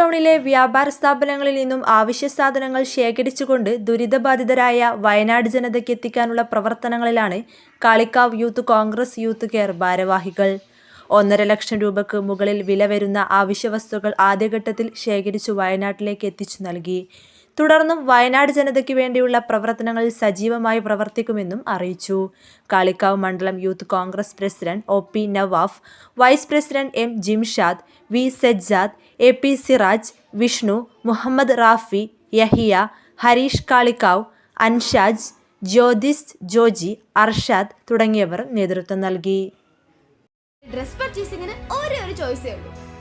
ടൗണിലെ വ്യാപാര സ്ഥാപനങ്ങളിൽ നിന്നും ആവശ്യ സാധനങ്ങൾ ശേഖരിച്ചുകൊണ്ട് ദുരിതബാധിതരായ വയനാട് ജനതയ്ക്ക് എത്തിക്കാനുള്ള പ്രവർത്തനങ്ങളിലാണ് Kalikavu youth Congress youth care ഭാരവാഹികൾ. ഒന്നര ലക്ഷം രൂപയ്ക്ക് മുകളിൽ വില വരുന്ന ആവശ്യവസ്തുക്കൾ ആദ്യഘട്ടത്തിൽ ശേഖരിച്ചു വയനാട്ടിലേക്ക് എത്തിച്ചു നൽകി. തുടർന്നും വയനാട് ജനതയ്ക്ക് വേണ്ടിയുള്ള പ്രവർത്തനങ്ങളിൽ സജീവമായി പ്രവർത്തിക്കുമെന്നും അറിയിച്ചു. കാളിക്കാവ് മണ്ഡലം youth Congress president O P Nawaf vice president M Jimshad V Sajjad A P Siraj Vishnu Muhammad Rafi Yahiya Harish Kalikavu Anshaj Jyothis Joji Arshad തുടങ്ങിയവർ നേതൃത്വം നൽകി. ഡ്രസ് പർച്ചേസിംഗിന് ഒരേ ഒരു ചോയ്സേ ഉള്ളൂ.